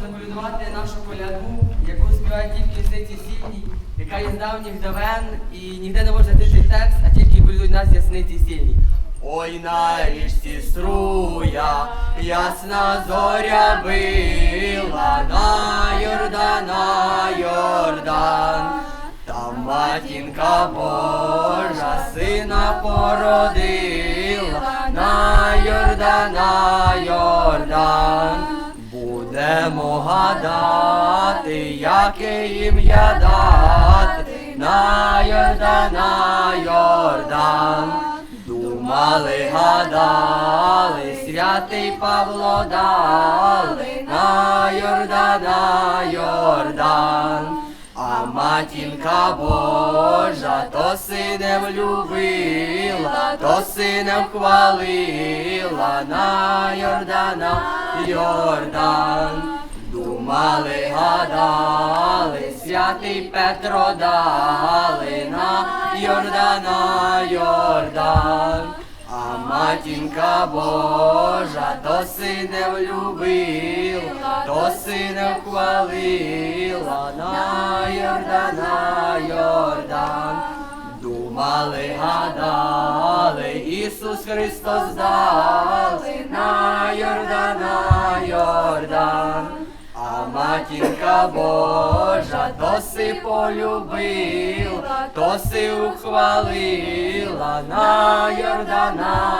заколядувати нашу коляду, яку співають тільки пісниці сільній, яка є з давніх давен і ніде не може знайти текст, а тільки колядують нас ясниці сільні. Ой, на річці струя, ясна зоря била, на Йордана, Йордан. Там матінка Божа сина породила, на Йордана, Йордан. Будемо гадати, яке ім'я дати, на Йордана, Йордан. Думали, гадали, святий Павло дали, на Йордана, Йордан. А матінка Божа то синем любила, то синем хвалила на Йордана, Йордан. Думали, гадали, святий Петро дали на Йордана, Йордан. А матінка Божа то синем любила, то синем хвалила на Йордана, Йордан. Думали, гадали, Ісус Христос дали матінка Божа то си полюбила, то си ухвалила на Йордана, Йордан.